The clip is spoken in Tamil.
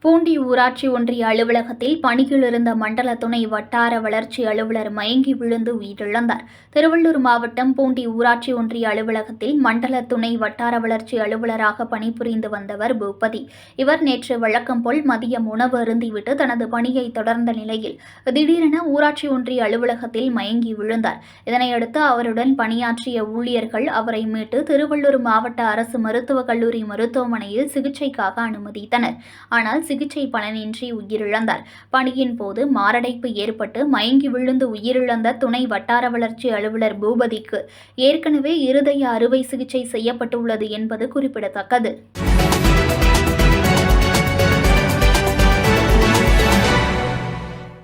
fue ஊராட்சி ஒன்றிய அலுவலகத்தில் பணியில் இருந்த மண்டல துணை வட்டார வளர்ச்சி அலுவலர் மயங்கி விழுந்து உயிரிழந்தார். திருவள்ளூர் மாவட்டம் பூண்டி ஊராட்சி ஒன்றிய அலுவலகத்தில் மண்டல துணை வட்டார வளர்ச்சி அலுவலராக பணிபுரிந்து வந்தவர் பூபதி. இவர் நேற்று வழக்கம் போல் மதியம் உணவு அருந்திவிட்டு தனது பணியை தொடர்ந்த நிலையில் திடீரென ஊராட்சி ஒன்றிய அலுவலகத்தில் மயங்கி விழுந்தார். இதனையடுத்து அவருடன் பணியாற்றிய ஊழியர்கள் அவரை மீட்டு திருவள்ளூர் மாவட்ட அரசு மருத்துவக் கல்லூரி மருத்துவமனையில் சிகிச்சைக்காக அனுமதித்தனர். ஆனால் சிகிச்சை சிகிச்சை பலனின்றி உயிரிழந்தார். பணியின் போது மாரடைப்பு ஏற்பட்டு மயங்கி விழுந்து உயிரிழந்த துணை வட்டார வளர்ச்சி அலுவலர் பூபதிக்கு ஏற்கனவே இருதய அறுவை சிகிச்சை செய்யப்பட்டுள்ளது என்பது குறிப்பிடத்தக்கது.